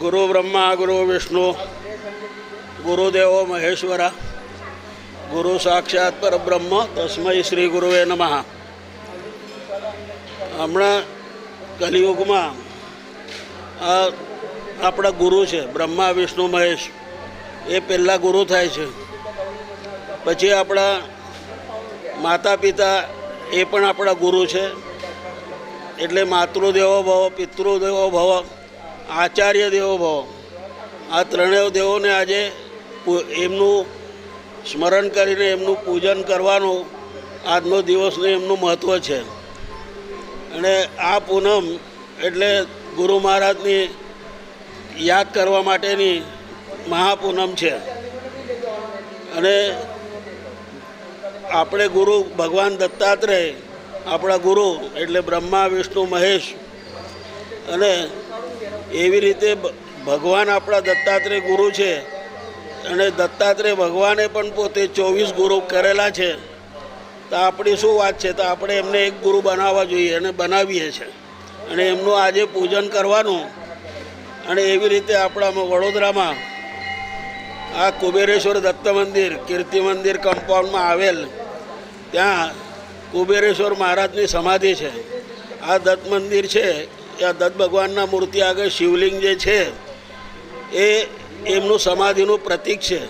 ગુરુ બ્રહ્મા, ગુરુ વિષ્ણુ, ગુરુદેવો મહેશ્વરા, ગુરુ સાક્ષાત પરબ્રહ્મ તસ્મય શ્રી ગુરુવે નમઃ. હમણાં કલિયુગમાં આ આપણા ગુરુ છે, બ્રહ્મા, વિષ્ણુ, મહેશ, એ પહેલાં ગુરુ થાય છે. પછી આપણા માતા પિતા એ પણ આપણા ગુરુ છે. એટલે માતૃદેવો ભવ, પિતૃદેવો ભવ, આચાર્ય દેવો ભવ. આ ત્રણેય દેવોને આજે એમનું સ્મરણ કરીને એમનું પૂજન કરવાનું આજનો દિવસને એમનું મહત્ત્વ છે. અને આ પૂનમ એટલે ગુરુ મહારાજની યાદ કરવા માટેની મહાપૂનમ છે. અને આપણે ગુરુ ભગવાન દત્તાત્રેય, આપણા ગુરુ એટલે બ્રહ્મા, વિષ્ણુ, મહેશ. અને એવી રીતે ભગવાન આપણા દત્તાત્રેય ગુરુ છે. અને દત્તાત્રેય ભગવાને પણ પોતે ચોવીસ ગુરુ કરેલા છે. તો આપણી શું વાત છે? તો આપણે એમને એક ગુરુ બનાવવા જોઈએ અને બનાવીએ છીએ અને એમનું આજે પૂજન કરવાનું. અને એવી રીતે આપણા વડોદરામાં આ કુબેરેશ્વર દત્ત મંદિર, કીર્તિ મંદિર કમ્પાઉન્ડમાં આવેલ ત્યાં કુબેરેશ્વર મહારાજની સમાધિ છે. આ દત્ત મંદિર છે આ દત્ત ભગવાનના મૂર્તિ આગળ શિવલિંગ જે છે, એ એમનું સમાધિનું પ્રતીક છે.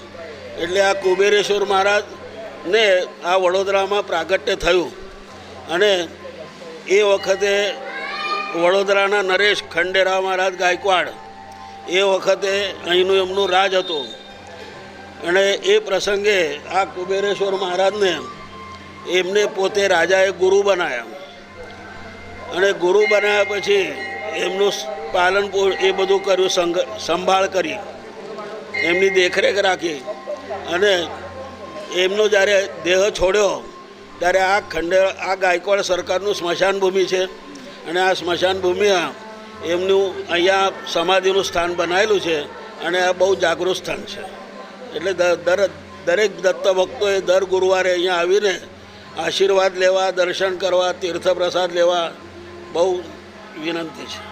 એટલે આ કુબેરેશ્વર મહારાજને આ વડોદરામાં પ્રાગટ્ય થયું. અને એ વખતે વડોદરાના નરેશ ખંડેરાવ મહારાજ ગાયકવાડ, એ વખતે અહીંનું એમનું રાજ હતું. અને એ પ્રસંગે આ કુબેરેશ્વર મહારાજને એમને પોતે રાજાએ ગુરુ બનાવ્યા અને ગુરુ બનાવ્યા પછી એમનું પાલન એ બધું કર્યું, સંગ, સંભાળ કરી. એમની દેખરેખ રાખી. અને એમનો જ્યારે દેહ છોડ્યો, ત્યારે આ ખંડે, આ ગાયકવાડ સરકારનું સ્મશાન ભૂમિ છે. અને આ સ્મશાન ભૂમિમાં એમનું અહીંયા સમાધિનું સ્થાન બનાવેલું છે અને આ બહુ જાગૃત સ્થાન છે. એટલે દર દરેક દત્ત ભક્તોએ દર ગુરુવારે અહીંયા આવીને આશીર્વાદ લેવા દર્શન કરવા તીર્થ પ્રસાદ લેવા બહુ વિનંતી છે